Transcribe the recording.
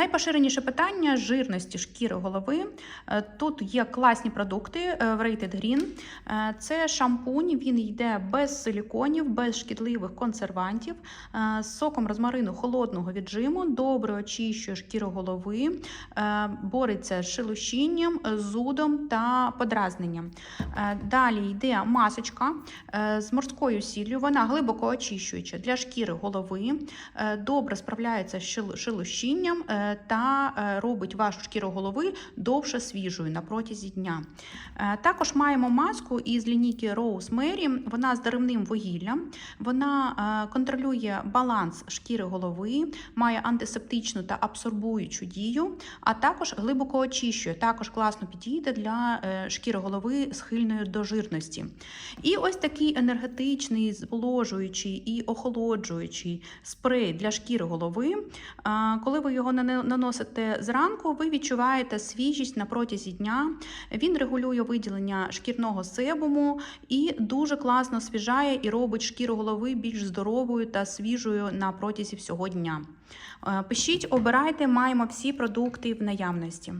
Найпоширеніше питання жирності шкіри голови. Е, Тут є класні продукти е, в Rated Green. Е, Це шампунь, він йде без силіконів, без шкідливих консервантів, з соком розмарину холодного віджиму, добре очищує шкіру голови, бореться з шелушінням, е, зудом та подразненням. Далі йде масочка з морською сіллю. Вона глибоко очищуюча для шкіри голови, добре справляється з шел- шелушінням та е, робить вашу шкіру голови довше свіжою на протязі дня. Е, Також маємо маску із лінійки Rose Mary. Вона з деревним вугіллям. Вона е, контролює баланс шкіри голови, має антисептичну та абсорбуючу дію, а також глибоко очищує. Також класно підійде для шкіри голови схильної до жирності. І ось такий енергетичний, зволожуючий і охолоджуючий спрей для шкіри голови. Коли ви його нане- наносите зранку, ви відчуваєте свіжість на протязі дня. Він регулює виділення шкірного себуму і дуже класно освіжає і робить шкіру голови більш здоровою та свіжою на протязі всього дня. Е, Пишіть, обирайте, маємо всі продукти в наявності.